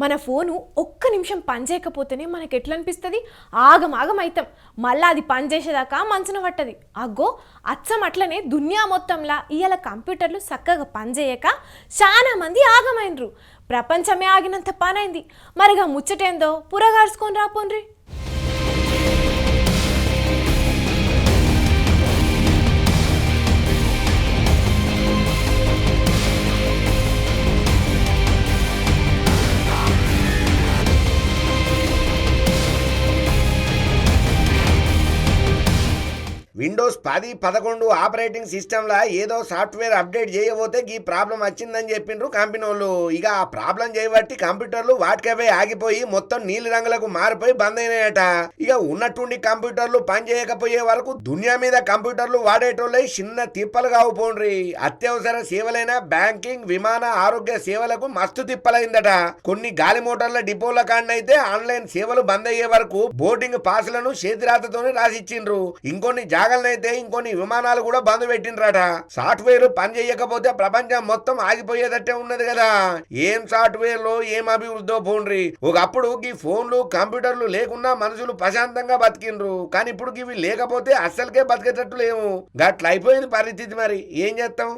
మన ఫోను ఒక్క నిమిషం పని చేయకపోతేనే మనకి ఎట్లా అనిపిస్తుంది ఆగమాగం అవుతాం మళ్ళీ అది పని చేసేదాకా పట్టది. అగ్గో అచ్చం అట్లనే దునియా మొత్తంలా ఇవాళ కంప్యూటర్లు చక్కగా పనిచేయక చాలా మంది ఆగమైనరు ప్రపంచమే ఆగినంత పనైంది. మరిగా ముచ్చటేందో పురగార్చుకొని రాపోన్రి విండోస్ పది పదకొండు ఆపరేటింగ్ సిస్టమ్లా ఏదో సాఫ్ట్వేర్ అప్డేట్ చేయబోతే ఈ ప్రాబ్లం వచ్చిందని చెప్పిండ్రు కంపెనీ వాళ్ళు ఇక ఆ ప్రాబ్లం చేయబట్టి కంప్యూటర్లు వాటికపై ఆగిపోయి మొత్తం నీలి రంగులకు మారిపోయి బంద్ అయినాయట. ఇక ఉన్నట్టుండి కంప్యూటర్లు పని చేయకపోయే వరకు దునియా మీద కంప్యూటర్లు వాడేటోళ్ళై చిన్న తిప్పలు కావుపోండ్రి. అత్యవసర సేవలైన బ్యాంకింగ్ విమాన ఆరోగ్య సేవలకు మస్తు తిప్పలైందట. కొన్ని గాలి మోటార్ల డిపోల కాడనైతే ఆన్లైన్ సేవలు బంద్ అయ్యే వరకు బోర్డింగ్ పాసులను చేతిరాతతోనే రాసిచ్చిండ్రు. ఇంకొన్ని జాగలనైతే ఇంకొన్ని విమానాలు కూడా బంద్ పెట్టిండ్రట. సాఫ్ట్వేర్ పని చేయకపోతే ప్రపంచం మొత్తం ఆగిపోయేదట్టే ఉన్నది కదా. ఏం సాఫ్ట్వేర్లో ఏం అభివృద్ధో పోండ్రి? ఒకప్పుడు ఈ ఫోన్లు కంప్యూటర్లు లేకున్నా మనుషులు ప్రశాంతంగా బతికిండ్రు. కానీ ఇప్పుడు ఇవి లేకపోతే అస్సలకే బతికేటట్టు లేవు. గట్ల అయిపోయింది పరిస్థితి మరి. ఏం చేస్తాం